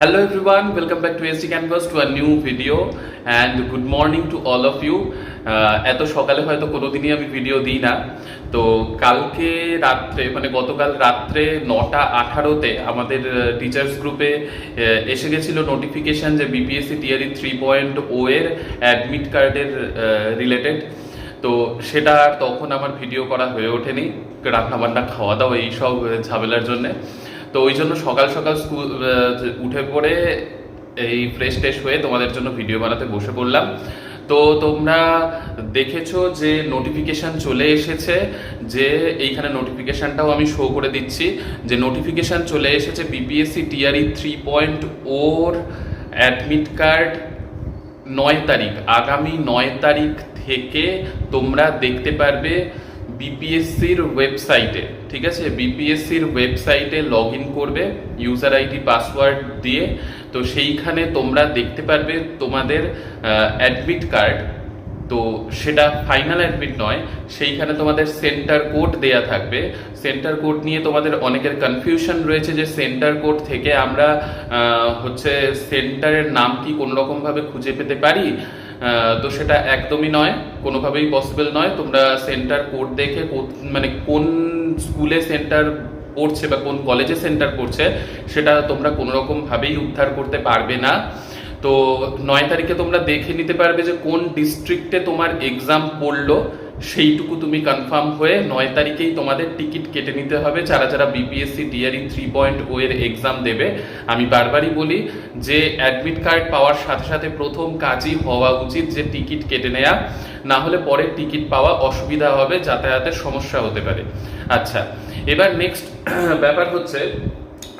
Hello everyone, welcome back to SD Canvas to a new video and good morning to all of you. আহ, এত সকালে হয়তো কোনোদিনই আমি video দিই না। তো কালকে রাত্রে মানে গতকাল রাত্রে নটা আঠারোতে আমাদের টিচার্স গ্রুপে এসে গেছিল নোটিফিকেশন যে BPSC TRE three point O এর অ্যাডমিট কার্ডের রিলেটেড তো সেটা তখন আমার ভিডিও করা হয়ে ওঠেনি। রান্নাবান্না খাওয়া দাওয়া এইসব ঝামেলার জন্যে। তো ওই জন্য সকাল সকাল স্কুল উঠে পড়ে এই ফ্রেশ ট্রেশ হয়ে তোমাদের জন্য ভিডিও বানাতে বসে পড়লাম। তো তোমরা দেখেছ যে নোটিফিকেশন চলে এসেছে যে এইখানে নোটিফিকেশনটাও আমি শো করে দিচ্ছি। যে নোটিফিকেশন চলে এসেছে বিপিএসসি টিআরই থ্রি পয়েন্ট ওর অ্যাডমিট কার্ড নয় তারিখ। আগামী নয় তারিখ থেকে তোমরা দেখতে পারবে বিপিএসসির ওয়েবসাইটে ঠিক আছে? বিপিএসসির ওয়েবসাইটে লগ ইন করবে ইউজার আইডি পাসওয়ার্ড দিয়ে। তো সেইখানে তোমরা দেখতে পারবে তোমাদের অ্যাডমিট কার্ড তো সেটা ফাইনাল অ্যাডমিট নয়, সেইখানে তোমাদের সেন্টার কোড দেয়া থাকবে। সেন্টার কোড নিয়ে তোমাদের অনেকের কনফিউশন রয়েছে যে সেন্টার কোড থেকে আমরা হচ্ছে সেন্টারের নাম কি কোনো রকমভাবে খুঁজে পেতে পারি? তো সেটা একদমই নয়, কোনোভাবেই পসিবল নয়। তোমরা সেন্টার কোড দেখে মানে কোন স্কুলে সেন্টার পড়ছে বা কোন কলেজে সেন্টার পড়ছে, সেটা তোমরা কোনোরকমভাবেই রকম ভাবেই উদ্ধার করতে পারবে না। তো নয় তারিখে তোমরা দেখে নিতে পারবে যে কোন ডিস্ট্রিক্টে তোমার এক্সাম পড়ল। সেইটুকু তুমি কনফার্ম হয়ে নয় তারিখেই তোমাদের টিকিট কেটে নিতে হবে। যারা যারা BPSC DRE three point O এর এক্সাম দেবে, আমি বারবারই বলি যে অ্যাডমিট কার্ড পাওয়ার সাথে সাথে প্রথম কাজই হওয়া উচিত যে টিকিট কেটে নেওয়া না হলে পরে টিকিট পাওয়া অসুবিধা হবে, যাতায়াতের সমস্যা হতে পারে। আচ্ছা এবার নেক্সট ব্যাপার হচ্ছে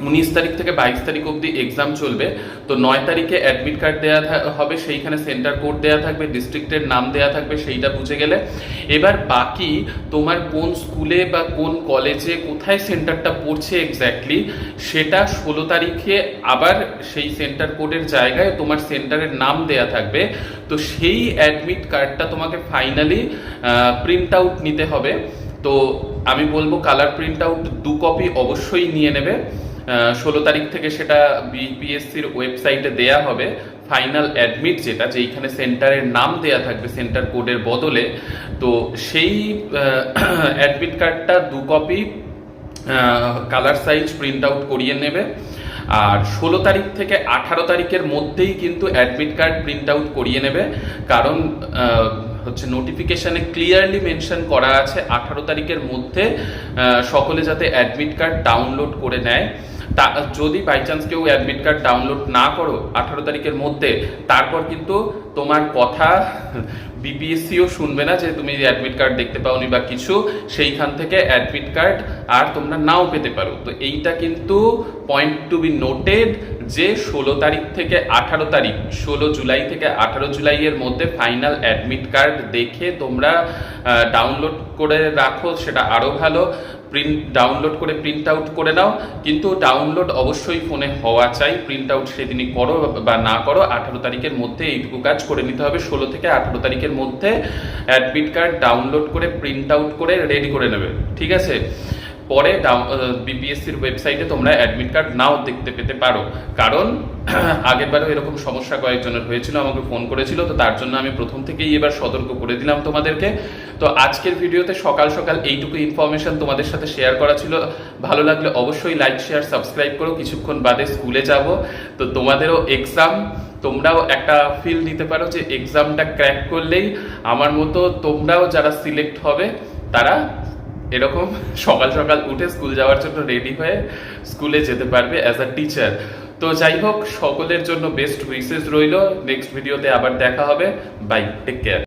উনিশ তারিখ থেকে বাইশ তারিখ অবধি এক্সাম চলবে। তো নয় তারিখে অ্যাডমিট কার্ড দেওয়া হবে, সেইখানে সেন্টার কোড দেওয়া থাকবে ডিস্ট্রিক্টের নাম দেওয়া থাকবে, সেইটা বুঝে গেলে। এবার বাকি তোমার কোন স্কুলে বা কোন কলেজে কোথায় সেন্টারটা পড়ছে এক্স্যাক্টলি সেটা ষোলো তারিখে আবার সেই সেন্টার কোডের জায়গায় তোমার সেন্টারের নাম দেয়া থাকবে। তো সেই অ্যাডমিট কার্ডটা তোমাকে ফাইনালি প্রিন্ট আউট নিতে হবে। তো আমি বলব কালার প্রিন্ট আউট দু কপি অবশ্যই নিয়ে নেবে। ষোলো তারিখ থেকে সেটা বিপিএসসির ওয়েবসাইটে দেয়া হবে ফাইনাল অ্যাডমিট যেটা যেইখানে সেন্টারের নাম দেয়া থাকবে, সেন্টার কোডের বদলে। তো সেই অ্যাডমিট কার্ডটা দু copy colour size print out করিয়ে নেবে। আর ষোলো তারিখ থেকে আঠারো তারিখের মধ্যেই কিন্তু অ্যাডমিট কার্ড প্রিন্ট আউট করিয়ে নেবে। কারণ হচ্ছে নোটিফিকেশানে ক্লিয়ারলি মেনশন করা আছে আঠারো তারিখের মধ্যে সকলে যাতে অ্যাডমিট কার্ড ডাউনলোড করে নেয়। যদি বাই চান্স কেউ অ্যাডমিট কার্ড ডাউনলোড না করো আঠারো তারিখের মধ্যে, তারপর কিন্তু তোমার কথা বিপিএসসিও শুনবে না যে তুমি অ্যাডমিট কার্ড দেখতে পাওনি বা কিছু, সেইখান থেকে অ্যাডমিট কার্ড আর তোমরা নাও পেতে পারো। তো এইটা কিন্তু পয়েন্ট টু বি নোটেড যে ষোলো তারিখ থেকে আঠারো তারিখ, ষোলো জুলাই থেকে আঠারো জুলাইয়ের মধ্যে ফাইনাল অ্যাডমিট কার্ড দেখে তোমরা ডাউনলোড করে রাখো, সেটা আরও ভালো। প্রিন্ট ডাউনলোড করে প্রিন্ট আউট করে নাও। কিন্তু ডাউনলোড অবশ্যই ফোনে হওয়া চাই। প্রিন্ট আউট সেদিনই করো বা না করো, আঠারো তারিখের মধ্যে এইটুকু কাজ করে নিতে হবে। ষোলো থেকে আঠারো তারিখের মধ্যে অ্যাডমিট কার্ড ডাউনলোড করে প্রিন্ট আউট করে রেডি করে নেবে। ঠিক আছে? পরে বিপিএসসির ওয়েবসাইটে তোমরা অ্যাডমিট কার্ড নাও দেখতে পেতে পারো। কারণ, আগেরবারও এরকম সমস্যা কয়েকজনের হয়েছিল, আমাকে ফোন করেছিল, তো তার জন্য আমি প্রথম থেকেই এবার সতর্ক করে দিলাম তোমাদেরকে। তো আজকের ভিডিওতে সকাল সকাল এইটুকু ইনফরমেশন তোমাদের সাথে শেয়ার করা ছিল। ভালো লাগলে অবশ্যই লাইক শেয়ার সাবস্ক্রাইব করো। কিছুক্ষণ বাদে স্কুলে যাব। তো তোমাদেরও এক্সাম তোমরাও একটা ফিল নিতে পারো যে এক্সামটা ক্র্যাক করলেই আমার মতো তোমরাও যারা সিলেক্ট হবে, তারা এরকম সকাল সকাল উঠে স্কুল যাওয়ার জন্য রেডি হয়ে স্কুলে যেতে পারবে অ্যাজ আ টিচার তো যাই হোক, সকলের জন্য বেস্ট উইসেস রইল। নেক্সট ভিডিওতে আবার দেখা হবে। Bye take care